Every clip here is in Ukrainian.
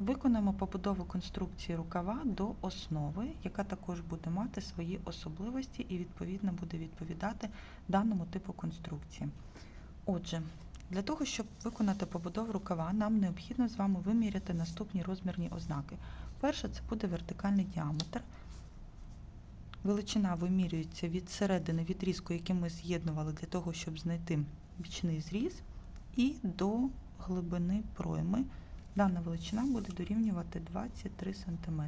Виконаємо побудову конструкції рукава до основи, яка також буде мати свої особливості і відповідно буде відповідати даному типу конструкції. Отже, для того, щоб виконати побудову рукава, нам необхідно з вами виміряти наступні розмірні ознаки. Перше, це буде вертикальний діаметр. Величина вимірюється від середини відрізку, який ми з'єднували для того, щоб знайти бічний зріз, і до глибини пройми. Дана величина буде дорівнювати 23 см.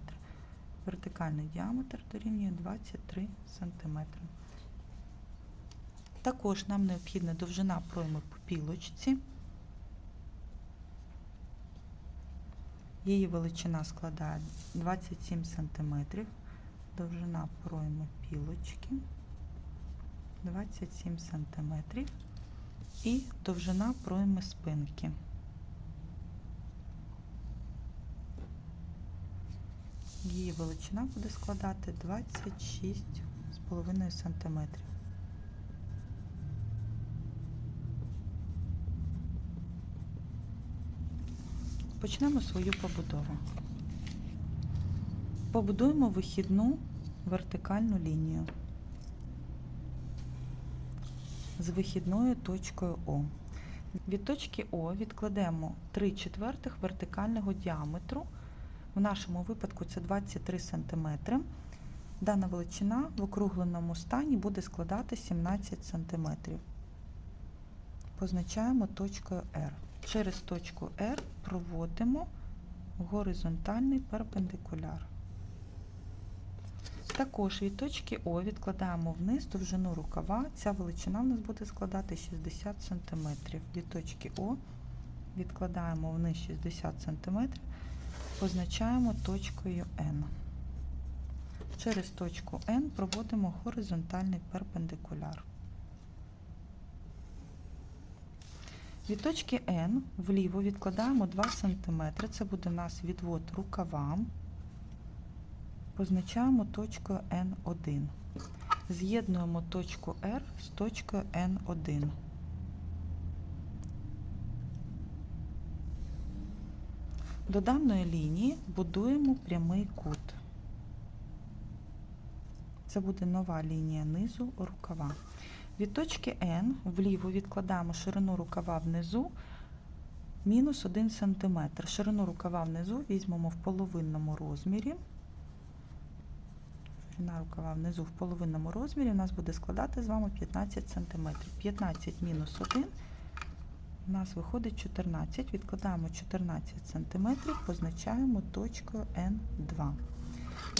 Вертикальний діаметр дорівнює 23 см. Також нам необхідна довжина пройми по пілочці. Її величина складає 27 см. Довжина пройми пілочки 27 см. І довжина пройми спинки. Її величина буде складати 26,5 см. Почнемо свою побудову. Побудуємо вихідну вертикальну лінію з вихідною точкою О. Від точки О відкладемо 3 четвертих вертикального діаметру. В нашому випадку це 23 см. Дана величина в округленому стані буде складати 17 см. Позначаємо точкою R. Через точку R проводимо горизонтальний перпендикуляр. Також від точки О відкладаємо вниз довжину рукава. Ця величина в нас буде складати 60 см. Від точки О відкладаємо вниз 60 см, позначаємо точкою N. Через точку N проводимо горизонтальний перпендикуляр. Від точки N вліво відкладаємо 2 см. Це буде у нас відвод рукава. Позначаємо точкою N1. З'єднуємо точку R з точкою N1. До даної лінії будуємо прямий кут. Це буде нова лінія низу рукава. Від точки N вліво відкладаємо ширину рукава внизу мінус 1 см. Ширину рукава внизу візьмемо в половинному розмірі. Ширина рукава внизу в половинному розмірі у нас буде складати з вами 15 см. 15 мінус 1 у нас виходить 14. Відкладаємо 14 см, позначаємо точкою N2.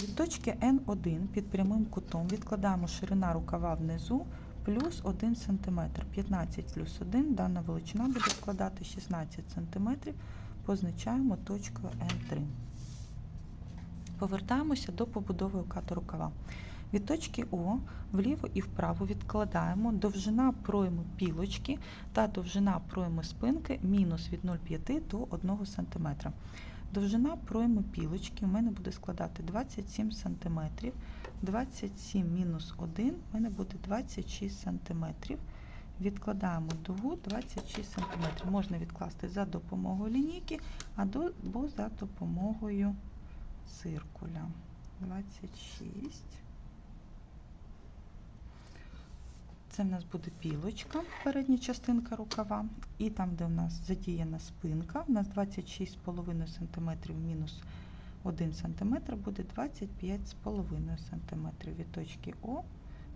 Від точки N1 під прямим кутом відкладаємо ширина рукава внизу плюс 1 см. 15 плюс 1, дана величина буде складати 16 см, позначаємо точкою N3. Повертаємося до побудови кату рукава. Від точки О вліво і вправо відкладаємо довжина пройми пілочки та довжина пройми спинки мінус від 0,5 до 1 см. Довжина пройми пілочки у мене буде складати 27 см. 27 мінус 1 у мене буде 26 см. Відкладаємо дугу 26 см. Можна відкласти за допомогою лінійки або за допомогою циркуля. 26. Це в нас буде пілочка, передня частинка рукава, і там, де у нас задіяна спинка, у нас 26,5 см мінус 1 см буде 25,5 см. Від точки О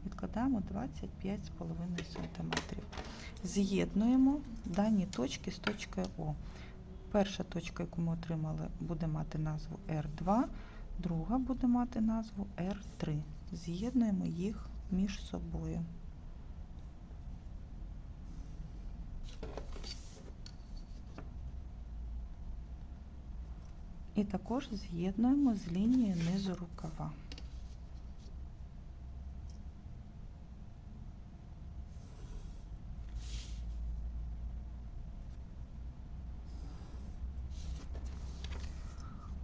відкладаємо 25,5 см. З'єднуємо дані точки з точкою О. Перша точка, яку ми отримали, буде мати назву R2, друга буде мати назву R3. З'єднуємо їх між собою. І також з'єднуємо з лінією низу рукава.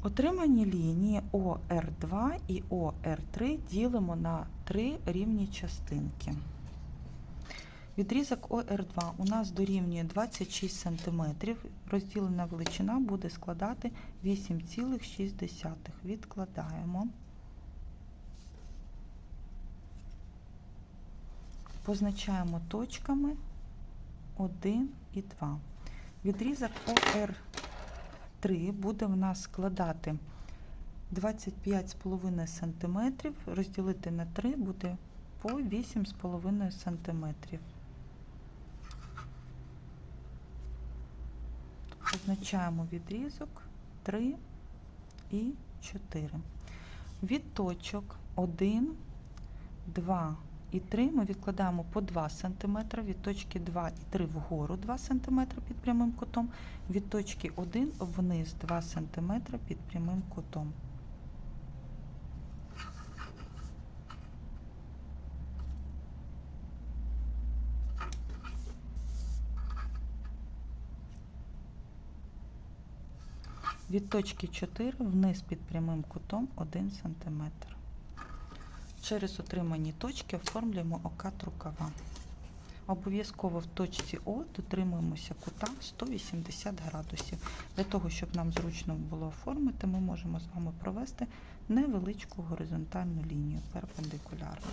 Отримані лінії ОР2 і ОР3 ділимо на три рівні частинки. Відрізок ОР2 у нас дорівнює 26 см. Розділена величина буде складати 8,6. Відкладаємо. Позначаємо точками 1 і 2. Відрізок ОР3 буде в нас складати 25,5 см. Розділити на 3 буде по 8,5 см. Позначаємо відрізок. 3 і 4. Від точок 1, 2 і 3 ми відкладаємо по 2 см, від точки 2 і 3 вгору 2 см під прямим кутом, від точки 1 вниз 2 см під прямим кутом. Від точки 4 вниз під прямим кутом 1 см. Через отримані точки оформлюємо окат рукава. Обов'язково в точці О дотримуємося кута 180 градусів. Для того, щоб нам зручно було оформити, ми можемо з вами провести невеличку горизонтальну лінію перпендикулярно.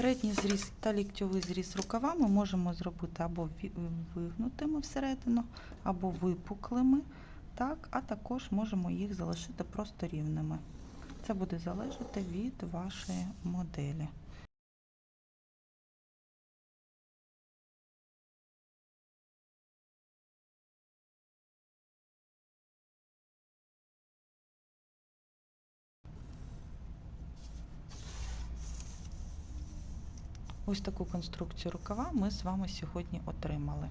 Передній зріз та ліктьовий зріз рукава ми можемо зробити або вигнутими всередину, або випуклими, так, а також можемо їх залишити просто рівними. Це буде залежати від вашої моделі. Ось таку конструкцію рукава ми з вами сьогодні отримали.